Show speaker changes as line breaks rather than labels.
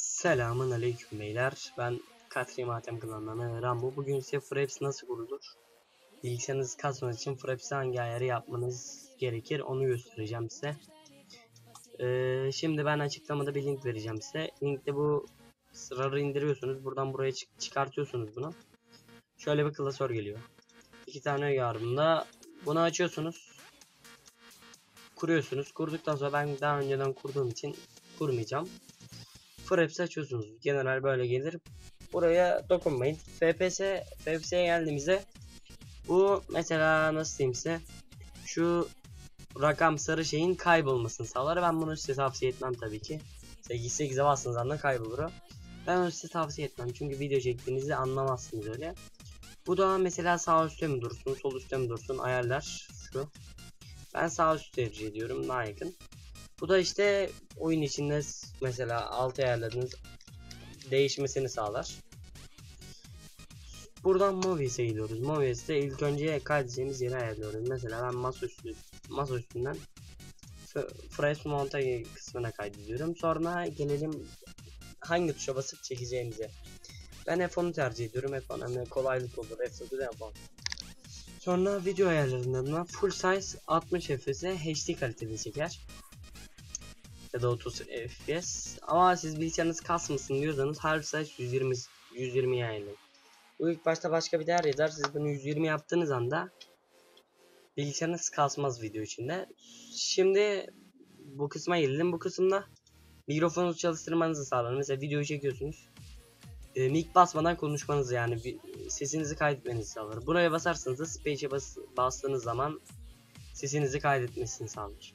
Selamun aleyküm beyler. Ben Katri Matem klanından Rambo. Bugün size Fraps nasıl kurulur? Bilgisayarınızı kasmanız için Fraps'e hangi ayarı yapmanız gerekir onu göstereceğim size. Ee, şimdi ben açıklamada bir link vereceğim size. Linkte bu sırarı indiriyorsunuz. Buradan buraya çık çıkartıyorsunuz bunu. Şöyle bir klasör geliyor. İki tane yardımda. Bunu açıyorsunuz. Kuruyorsunuz. Kurduktan sonra ben daha önceden kurduğum için kurmayacağım. Fraps'i açıyorsunuz. General böyle gelir. Buraya dokunmayın. FPS FPS'ye geldiğimizde bu mesela nasıl diyeyim size şu rakam sarı şeyin kaybolmasını sağlar. Ben bunu size tavsiye etmem tabii ki. 8'e bastığınız anda kaybolur o. Ben onu size tavsiye etmem. Çünkü video çektiğinizi anlamazsınız öyle. Bu da mesela sağ üstte mi dursun, sol üstte mi dursun ayarlar şu. Ben sağ üst tercih ediyorum daha yakın. Bu da işte oyun içinde mesela alt ayarladığınız değişmesini sağlar. Buradan Movies'e gidiyoruz. Movies'te ilk önce kaydedeceğimiz yeri ayarlıyoruz. Mesela ben masaüstü masa üstünden Fresh Montage kısmına kaydediyorum. Sonra gelelim hangi tuşa basıp çekeceğimize. Ben F10'u tercih ediyorum. F10 hani kolaylık olur. F9'u yapalım. Sonra video ayarlarından full size 60 FPS HD kalitede çeker ya da 30 FPS. Ama siz bilgisayarınız kasmasın diyorsanız half size 120 120 ayarlayın. Bu ilk başta başka bir değer yazar. Siz bunu 120 yaptığınız anda bilgisayarınız kasmaz video içinde. Şimdi bu kısma gelelim. Bu kısımda mikrofonunuzu çalıştırmanızı sağlar. Mesela videoyu çekiyorsunuz. E, mic basmadan konuşmanızı yani bir, sesinizi kaydetmenizi sağlar. Buraya basarsanız da space'e bas, bastığınız zaman sesinizi kaydetmesini sağlar.